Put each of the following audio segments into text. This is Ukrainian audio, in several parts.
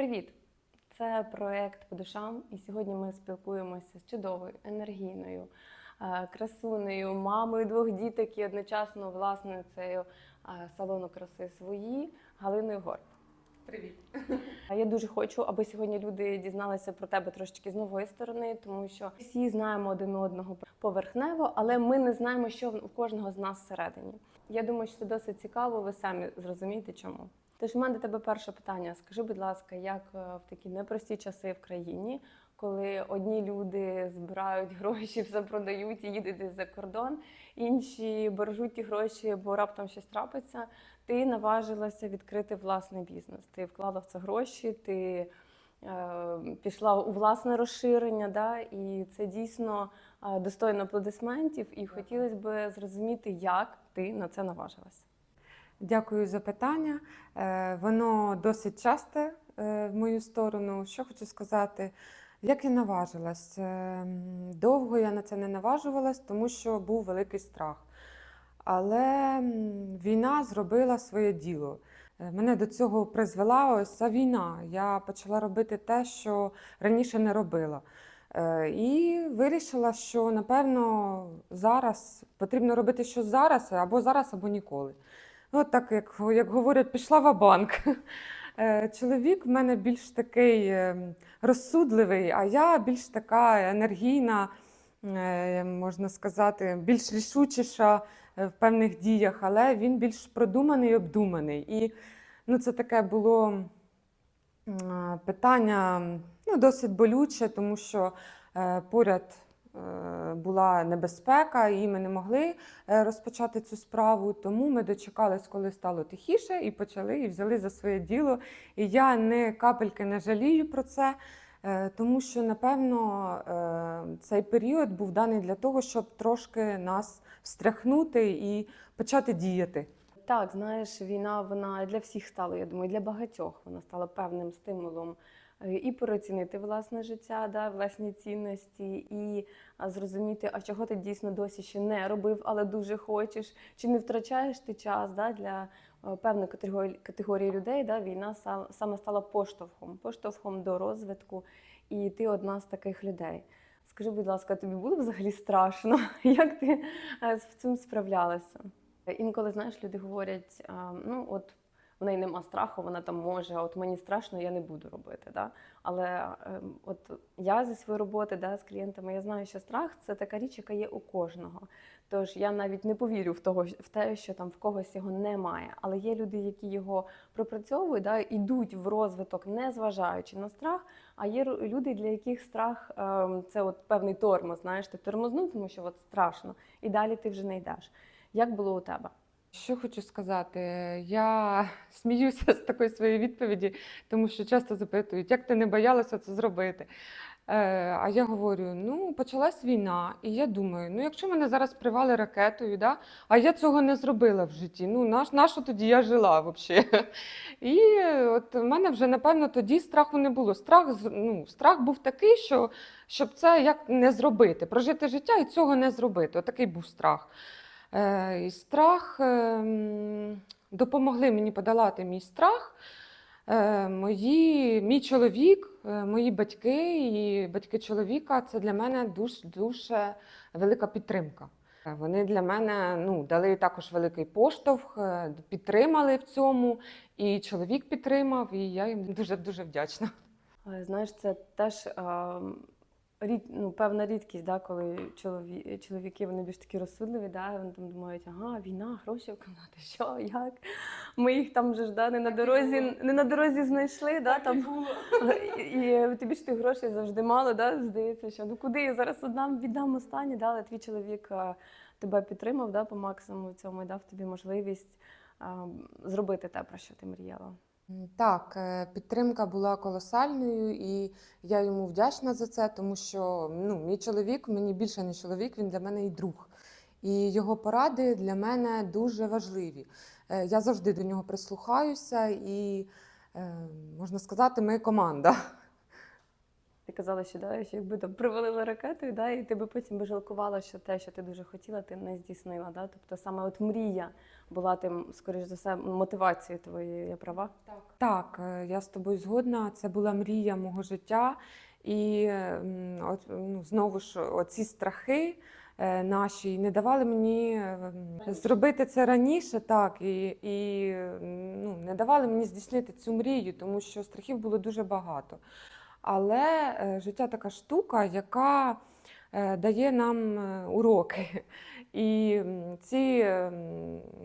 Привіт! Це проект по душам, і сьогодні ми спілкуємося з чудовою, енергійною, е, красунею, мамою двох діток і одночасно власницею е, салону краси свої Галиною Горд. Привіт. А Я дуже хочу, аби сьогодні люди дізналися про тебе трошечки з нової сторони, тому що всі знаємо один одного поверхнево, але ми не знаємо, що в кожного з нас всередині. Я думаю, що це досить цікаво. Ви самі зрозумієте, чому. Тож у мене до тебе перше питання. Скажи, будь ласка, як е, в такі непрості часи в країні, коли одні люди збирають гроші, все продають і їдуть десь за кордон, інші бережуть ті гроші, бо раптом щось трапиться. Ти наважилася відкрити власний бізнес. Ти вклала в це гроші, ти е, пішла у власне розширення, да? і це дійсно е, достойно аплодисментів. І хотілося б зрозуміти, як ти на це наважилася. Дякую за питання. Е, Воно досить часте е, в мою сторону. Що хочу сказати, як я наважилась? Е, Довго я на це не наважувалась, тому що був великий страх. Але війна зробила своє діло. Мене до цього призвела ось ця війна. Я почала робити те, що раніше не робила. І вирішила, що напевно зараз потрібно робити щось зараз, або зараз, або ніколи. Ну, так, як, як говорять, пішла в банк. Чоловік в мене більш такий е, розсудливий, а я більш така енергійна, е, можна сказати, більш рішучіша е, в певних діях, але він більш продуманий і обдуманий. І ну, це таке було питання ну, досить болюче, тому що е, поряд е, була небезпека, і ми не могли е, розпочати цю справу. Тому ми дочекались, коли стало тихіше, і почали і взяли за своє діло. І я не капельки не жалію про це. е, Тому що, напевно, е, цей період був даний для того, щоб трошки нас встряхнути і почати діяти. Так, знаєш, війна вона для всіх стала, я думаю, для багатьох вона стала певним стимулом е, і переоцінити власне життя, да, власні цінності, і зрозуміти, а чого ти дійсно досі ще не робив, але дуже хочеш, чи не втрачаєш ти час да, для е, певної категорії, категорії людей. Да, війна саме стала поштовхом, поштовхом до розвитку, і ти одна з таких людей. Скажи, будь ласка, тобі було взагалі страшно? Як ти е, з цим справлялася? Інколи знаєш, люди говорять: ну от в неї нема страху, вона там може, от мені страшно, я не буду робити. Да? Але ем, от я зі своєї роботи да, з клієнтами, я знаю, що страх це така річ, яка є у кожного. Тож я навіть не повірю в того, в те, що там в когось його немає. Але є люди, які його пропрацьовують, да, ідуть в розвиток, не зважаючи на страх. А є люди, для яких страх ем, це от певний тормоз. Знаєш, ти тормознув, тому що от страшно, і далі ти вже не йдеш. Як було у тебе? Що хочу сказати, я сміюся з такої своєї відповіді, тому що часто запитують, як ти не боялася це зробити. Е, а я говорю: ну, почалась війна, і я думаю, ну якщо мене зараз привали ракетою, да, а я цього не зробила в житті, ну наш, на що тоді я жила взагалі? І от в мене вже, напевно, тоді страху не було. Страх, ну, страх був такий, що щоб це як не зробити, прожити життя і цього не зробити. Отакий був страх. Е, і страх ем, допомогли мені подолати мій страх. Е, мої, мій чоловік, е, мої батьки і батьки чоловіка це для мене дуже, дуже велика підтримка. Е, Вони для мене ну, дали також великий поштовх, е, підтримали в цьому, і чоловік підтримав, і я їм дуже дуже вдячна. Е, Знаєш, це теж ем, рід, ну, певна рідкість, да, коли чолові, чоловіки вони більш такі розсудливі, да, вони там думають, ага, війна, гроші вкладати, що, як? Ми їх там вже ж да, не на дорозі, не на дорозі знайшли, да, там, і, і тобі ж тих грошей завжди мало, да, здається, що ну куди я зараз одна віддам останні, да, але твій чоловік тебе підтримав да, по максимуму цьому і дав тобі можливість е, зробити те, про що ти мріяла. Так, е, підтримка була колосальною, і я йому вдячна за це, тому що ну, мій чоловік мені більше не чоловік, він для мене і друг. І його поради для мене дуже важливі. Е, Я завжди до нього прислухаюся, і е, можна сказати, ми команда. Ти казала, що, да, що якби там привалила ракетою, да, і ти би потім би жалкувала, що те, що ти дуже хотіла, ти не здійснила. Да? Тобто саме от мрія була тим, скоріш за все, мотивацією твоєю, я права? Так, е, я з тобою згодна. Це була мрія мого життя. І от, ну, знову ж оці страхи е, наші не давали мені е, зробити це раніше, так, і, і ну, не давали мені здійснити цю мрію, тому що страхів було дуже багато. Але е, життя така штука, яка е, дає нам е, уроки. І ці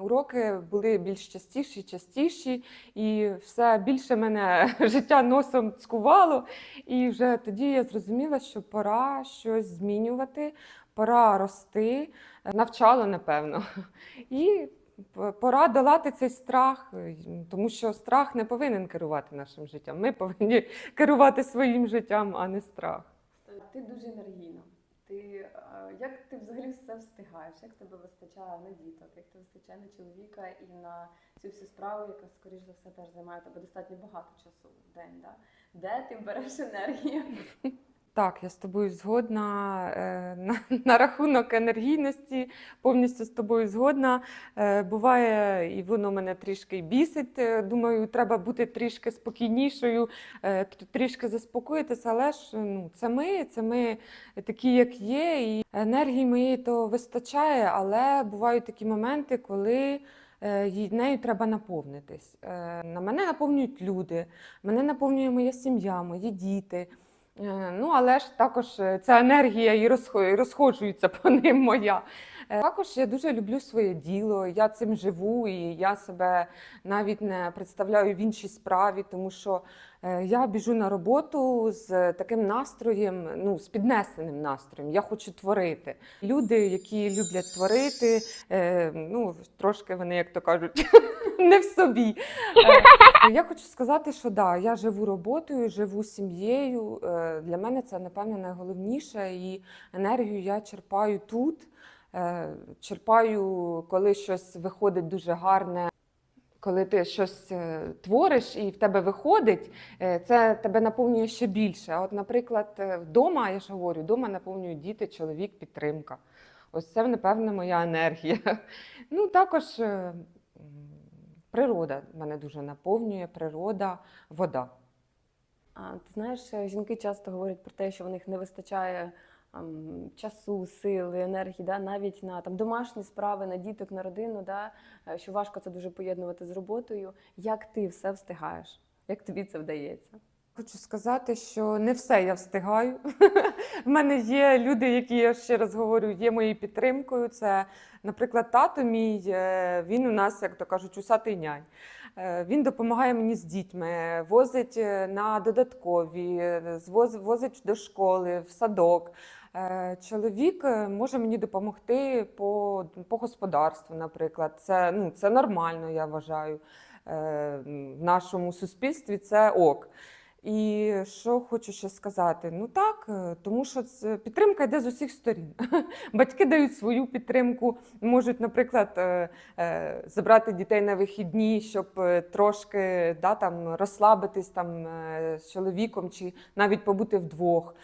уроки були більш частіші, частіші, і все більше мене життя носом цькувало. І вже тоді я зрозуміла, що пора щось змінювати, пора рости, навчало, напевно. І пора долати цей страх, е, тому що страх не повинен керувати нашим життям. Ми повинні керувати своїм життям, а не страх. Ти дуже енергійна. Ти е, як ти взагалі все встигаєш? Як тебе вистачає на діток, як тебе вистачає на чоловіка і на цю всю справу, яка скоріш за все теж займає тебе достатньо багато часу в день? Да? Де ти береш енергію? Так, я з тобою згодна е, на, на рахунок енергійності, повністю з тобою згодна. Е, буває, і воно мене трішки бісить. Е, Думаю, треба бути трішки спокійнішою, трішки заспокоїтися, але ж ну, це ми, це ми такі, як є, і енергії моєї то вистачає, але бувають такі моменти, коли. Нею треба наповнитись. На мене наповнюють люди, мене наповнює моя сім'я, мої діти. Е, Ну, але ж також е, ця енергія і розхо- і розходжується по ним моя. Е, Також я дуже люблю своє діло, я цим живу, і я себе навіть не представляю в іншій справі, тому що е, я біжу на роботу з таким настроєм, ну, з піднесеним настроєм. Я хочу творити. Люди, які люблять творити, е, ну, трошки вони, як то кажуть, не в собі. Е, Я хочу сказати, що да, я живу роботою, живу сім'єю. Для мене це, напевно, найголовніше. І енергію я черпаю тут. Е, Черпаю, коли щось виходить дуже гарне. Коли ти щось е, твориш і в тебе виходить, е, це тебе наповнює ще більше. А от, наприклад, вдома, я ж говорю, вдома наповнюють діти, чоловік, підтримка. Ось це, напевно, моя енергія. Ну, також природа мене дуже наповнює, природа, вода. А, ти знаєш, жінки часто говорять про те, що в них не вистачає часу, сили, енергії, да, навіть на там домашні справи, на діток, на родину, да, е, що важко це дуже поєднувати з роботою. Як ти все встигаєш? Як тобі це вдається? Хочу сказати, що не все я встигаю. В мене є люди, які я ще раз говорю, є моєю підтримкою. Це, наприклад, тато мій, е, він у нас, як то кажуть, усатий нянь. Е, Він допомагає мені з дітьми, возить на додаткові, возить до школи, в садок. Е, Чоловік е, може мені допомогти по, по господарству, наприклад. Це, ну, це нормально, я вважаю. Е, В нашому суспільстві це ок. І що хочу ще сказати? Ну так, тому що підтримка йде з усіх сторін. Батьки дають свою підтримку, можуть, наприклад, забрати дітей на вихідні, щоб трошки да, там, розслабитись там, з чоловіком чи навіть побути вдвох.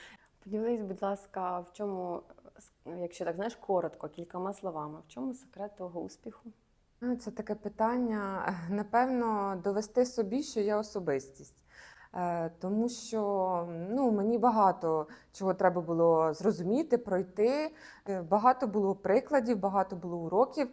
Поділись, будь ласка, в чому, якщо так знаєш, коротко, кількома словами, в чому секрет того успіху? Ну, Це таке питання. Напевно, довести собі, що я особистість. Е, Тому що ну, мені багато чого треба було зрозуміти, пройти. Е, Багато було прикладів, багато було уроків.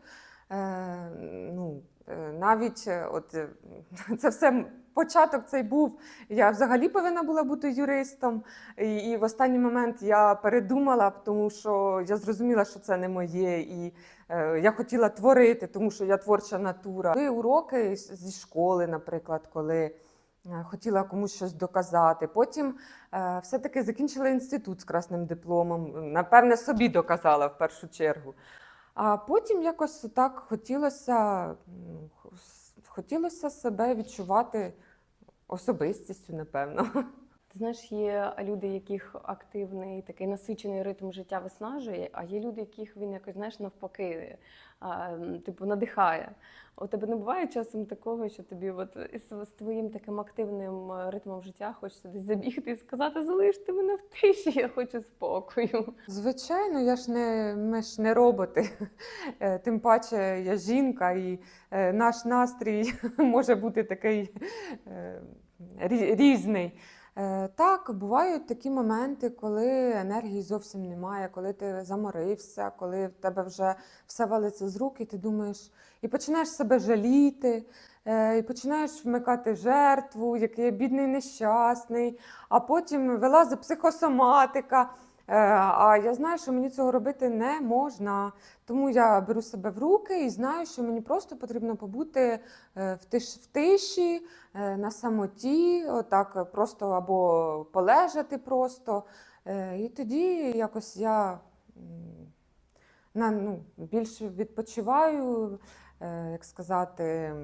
Е, Ну, е, навіть е, от це все початок цей був. Я взагалі повинна була бути юристом. І, і в останній момент я передумала, тому що я зрозуміла, що це не моє. І Я хотіла творити, тому що я творча натура. Були уроки зі школи, наприклад, коли хотіла комусь щось доказати. Потім все-таки закінчила інститут з красним дипломом. Напевне, собі доказала в першу чергу. А потім якось так хотілося, хотілося себе відчувати особистістю, напевно. Ти знаєш, є люди, яких активний такий насичений ритм життя виснажує, а є люди, яких він якось знаєш навпаки, а, типу надихає. У тебе не буває часом такого, що тобі от з твоїм таким активним е, ритмом життя хочеться десь забігти і сказати, залиште мене в тиші, я хочу спокою. Звичайно, я ж не, ми ж не роботи. Е, Тим паче я жінка, і е, наш настрій може бути такий різний. Е, Так, бувають такі моменти, коли енергії зовсім немає, коли ти заморився, коли в тебе вже все валиться з рук, і ти думаєш, і починаєш себе жаліти, е, і починаєш вмикати жертву, який я бідний нещасний, а потім вилазить психосоматика. Е, А я знаю, що мені цього робити не можна. Тому я беру себе в руки і знаю, що мені просто потрібно побути е, в тиш, в тиші, е, на самоті, отак просто або полежати просто. І тоді якось я на, ну, більше відпочиваю, як сказати,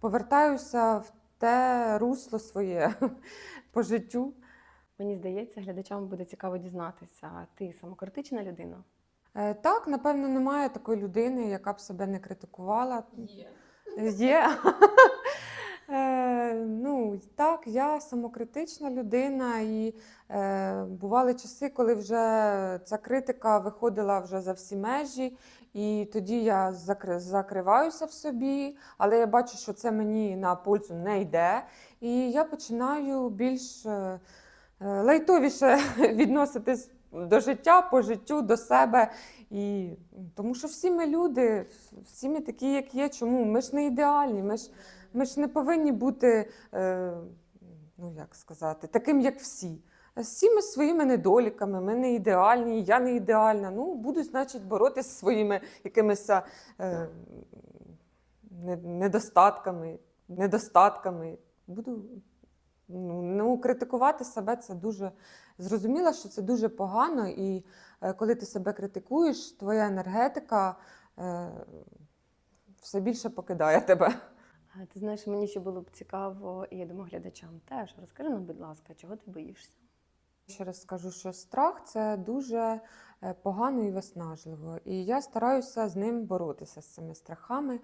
повертаюся в те русло своє по життю. Мені здається, глядачам буде цікаво дізнатися, ти самокритична людина? Е, Так, напевно, немає такої людини, яка б себе не критикувала. Є. Є. Е, ну, так, я самокритична людина, і е, бували часи, коли вже ця критика виходила вже за всі межі, і тоді я закри- закриваюся в собі, але я бачу, що це мені на пользу не йде. І я починаю більш е, е, лайтовіше відноситись до життя, по життю, до себе. І, тому що всі ми люди, всі ми такі, як є. Чому? Ми ж не ідеальні, ми ж, ми ж не повинні бути, е, ну як сказати, таким, як всі. З всіми своїми недоліками, ми не ідеальні, я не ідеальна. Ну, буду, значить, боротися зі своїми якимись е, недостатками, недостатками. Буду ну, критикувати себе це дуже зрозуміло, що це дуже погано, і е, коли ти себе критикуєш, твоя енергетика е, все більше покидає тебе. Ти знаєш, мені ще було б цікаво, і я думаю, глядачам теж. Розкажи нам, будь ласка, чого ти боїшся? Ще раз скажу, що страх це дуже е, погано і виснажливо. І я стараюся з ним боротися з цими страхами.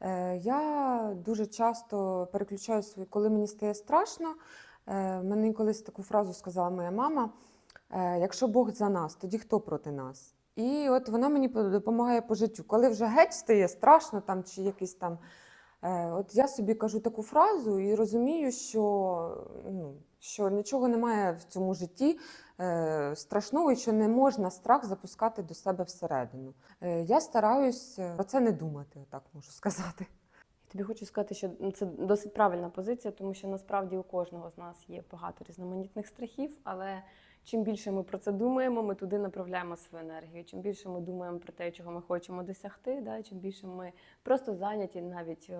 Е, Я дуже часто переключаю свою, коли мені стає страшно. е, Мені колись таку фразу сказала моя мама: е, якщо Бог за нас, тоді хто проти нас? І от вона мені допомагає по життю. Коли вже геть стає страшно там чи якийсь там. Е, От я собі кажу таку фразу і розумію, що, ну, що нічого немає в цьому житті е, страшного, і що не можна страх запускати до себе всередину. Е, Я стараюсь е, про це не думати, так можу сказати. Я тобі хочу сказати, що ну, це досить правильна позиція, тому що насправді у кожного з нас є багато різноманітних страхів, але чим більше ми про це думаємо, ми туди направляємо свою енергію. Чим більше ми думаємо про те, чого ми хочемо досягти, да, чим більше ми просто зайняті навіть е,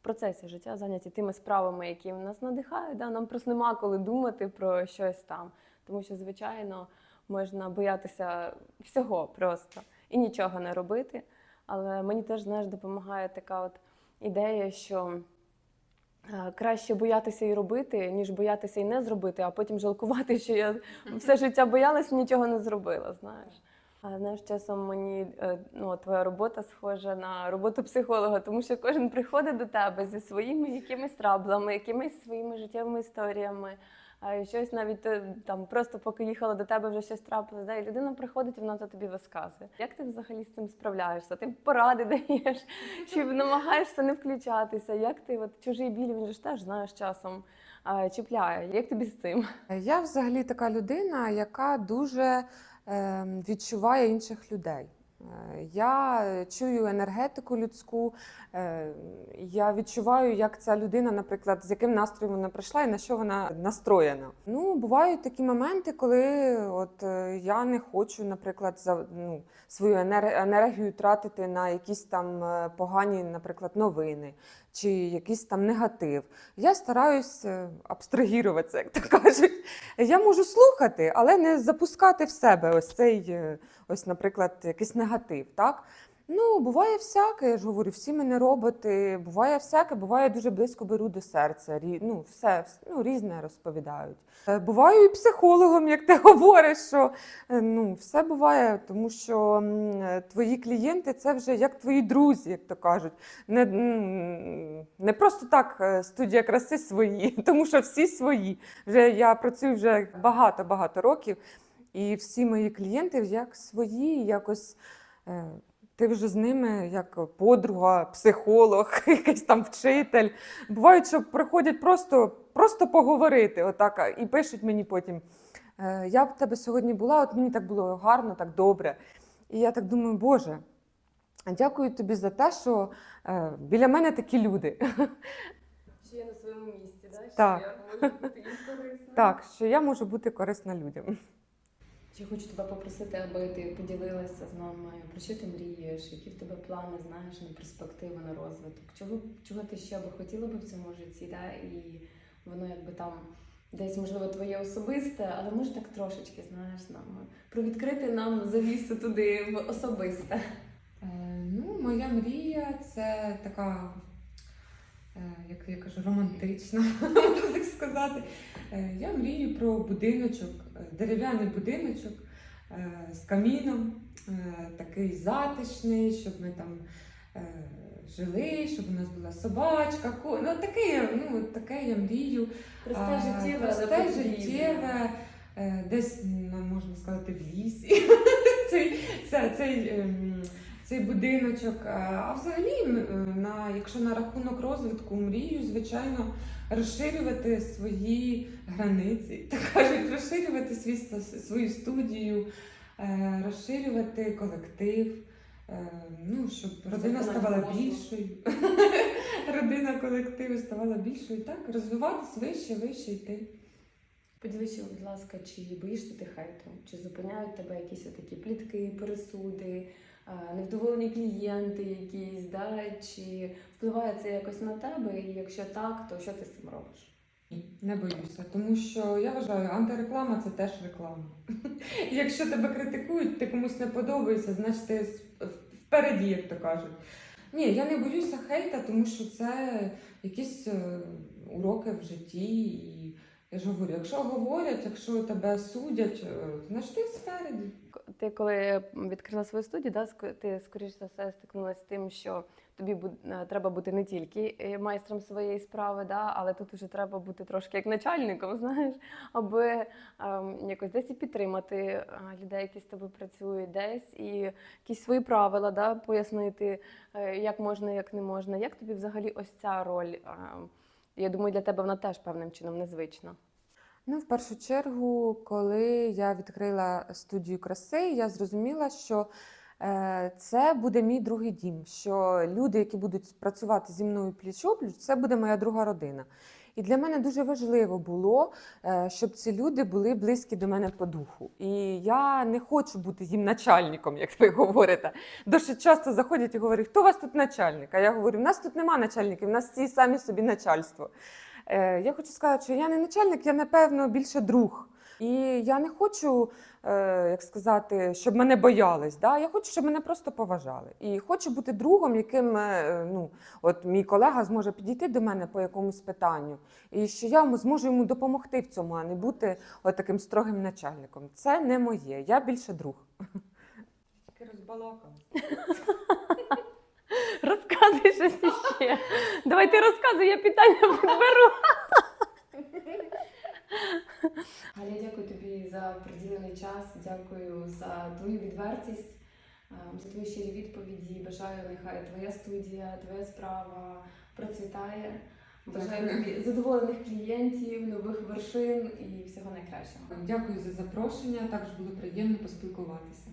в процесі життя, зайняті тими справами, які нас надихають. Да, нам просто нема коли думати про щось там. Тому що, звичайно, можна боятися всього просто і нічого не робити. Але мені теж знаєш, допомагає така от ідея, що краще боятися і робити, ніж боятися і не зробити, а потім жалкувати, що я все життя боялася, і нічого не зробила. Знаєш. А знаєш, часом мені е, ну, твоя робота схожа на роботу психолога, тому що кожен приходить до тебе зі своїми якимись траблами, якимись своїми життєвими історіями. Щось навіть е, там просто поки їхала до тебе, вже щось трапилось. Да? І людина приходить, і вона це тобі розказує. Як ти взагалі з цим справляєшся? Ти поради даєш, чи намагаєшся не включатися? Як ти от чужий біль, він ж теж знаєш часом чіпляє. Як тобі з цим? Я взагалі така людина, яка дуже е, відчуває інших людей. Я чую енергетику людську, е, я відчуваю, як ця людина, наприклад, з яким настроєм вона прийшла і на що вона настроєна. Ну, бувають такі моменти, коли от е, я не хочу, наприклад, за ну, свою енергію тратити на якісь там е, погані, наприклад, новини чи якийсь там негатив. Я стараюсь абстрагіруватися, як то кажуть. Я можу слухати, але не запускати в себе ось цей, ось, наприклад, якийсь негатив. Так? Ну, буває всяке, я ж говорю, всі ми не роботи, буває всяке, буває дуже близько беру до серця. Ну, все, ну, різне розповідають. Е, Буваю і психологом, як ти говориш, що е, ну, все буває, тому що е, твої клієнти це вже як твої друзі, як то кажуть. Не, не просто так студія краси свої, тому що всі свої. Вже я працюю вже багато-багато років, і всі мої клієнти як свої, якось. е, ти вже з ними як подруга, психолог, якийсь там вчитель. Бувають, що приходять просто, просто поговорити, отак, і пишуть мені потім. «Е, Я б в тебе сьогодні була, от мені так було гарно, так добре. І я так думаю, Боже, дякую тобі за те, що е, біля мене такі люди. Що я на своєму місці, да? що я можу бути корисна. Так, що я можу бути корисна людям. Чи хочу тебе попросити, аби ти поділилася з нами, про що ти мрієш, які в тебе плани, знаєш, на перспективу, на розвиток? Чого, чого ти ще би хотіла би в цьому житті, да? і воно якби там десь, можливо, твоє особисте, але може так трошечки, знаєш, нам провідкрити нам завісу туди в особисте. Е, Ну, моя мрія це така, як я кажу, романтична, можна так сказати. Е, Я мрію про будиночок, е, дерев'яний будиночок е, з каміном, е, такий затишний, щоб ми там е, жили, щоб у нас була собачка, ко... ну, таке, ну, таке я мрію. Просте життєве, просте життєве, е, десь ну, можна сказати в лісі. цей, це, цей, ем, цей будиночок. А а взагалі, е, на, якщо на рахунок розвитку, мрію, звичайно, розширювати свої границі, так кажуть, розширювати свій, свою студію, е, розширювати колектив. е, Ну, щоб родина ставала більшою, родина колективу ставала більшою, так, розвиватись вище, вище йти. Поділися, будь ласка, чи боїшся ти хейту? Чи зупиняють тебе якісь такі плітки, пересуди, невдоволені клієнти якісь, да? чи впливає це якось на тебе? І якщо так, то що ти з цим робиш? Не боюся, тому що я вважаю, антиреклама це теж реклама. Якщо тебе критикують, ти комусь не подобається, значить ти впереді, як то кажуть. Ні, я не боюся хейта, тому що це якісь е, уроки в житті. Я ж говорю, якщо говорять, якщо тебе судять, е, значить ти спереді. Ти коли відкрила свою студію, да, ти скоріш за все стикнулася з тим, що тобі е, треба бути не тільки е, майстром своєї справи, да, але тут вже треба бути трошки як начальником, знаєш, аби ем, якось десь і підтримати е, людей, які з тобою працюють, десь і якісь свої правила да, пояснити, е, як можна, як не можна. Як тобі взагалі ось ця роль? ем, я думаю, для тебе вона теж певним чином незвична. Ну, в першу чергу, коли я відкрила студію краси, я зрозуміла, що е, це буде мій другий дім. Що люди, які будуть працювати зі мною пліч-опліч, це буде моя друга родина. І для мене дуже важливо було, е, щоб ці люди були близькі до мене по духу. І я не хочу бути їм начальником, як ви говорите. Дуже часто заходять і говорять, хто у вас тут начальник? А я говорю, в нас тут нема начальників, в нас всі самі собі начальство. Е, Я хочу сказати, що я не начальник, я напевно більше друг. І я не хочу, е, як сказати, щоб мене боялись. Да? Я хочу, щоб мене просто поважали. І хочу бути другом, яким е, ну, от мій колега зможе підійти до мене по якомусь питанню, і що я зможу йому допомогти в цьому, а не бути от таким строгим начальником. Це не моє. Я більше друг. Таке розбалакала. Розказуй щось іще. Давай ти розказуй, я питання підберу. Галя, дякую тобі за приділений час, дякую за твою відвертість, за твої щирі відповіді. Бажаю, нехай твоя студія, твоя справа процвітає. Бажаю тобі задоволених клієнтів, нових вершин і всього найкращого. Дякую за запрошення. Також було приємно поспілкуватися.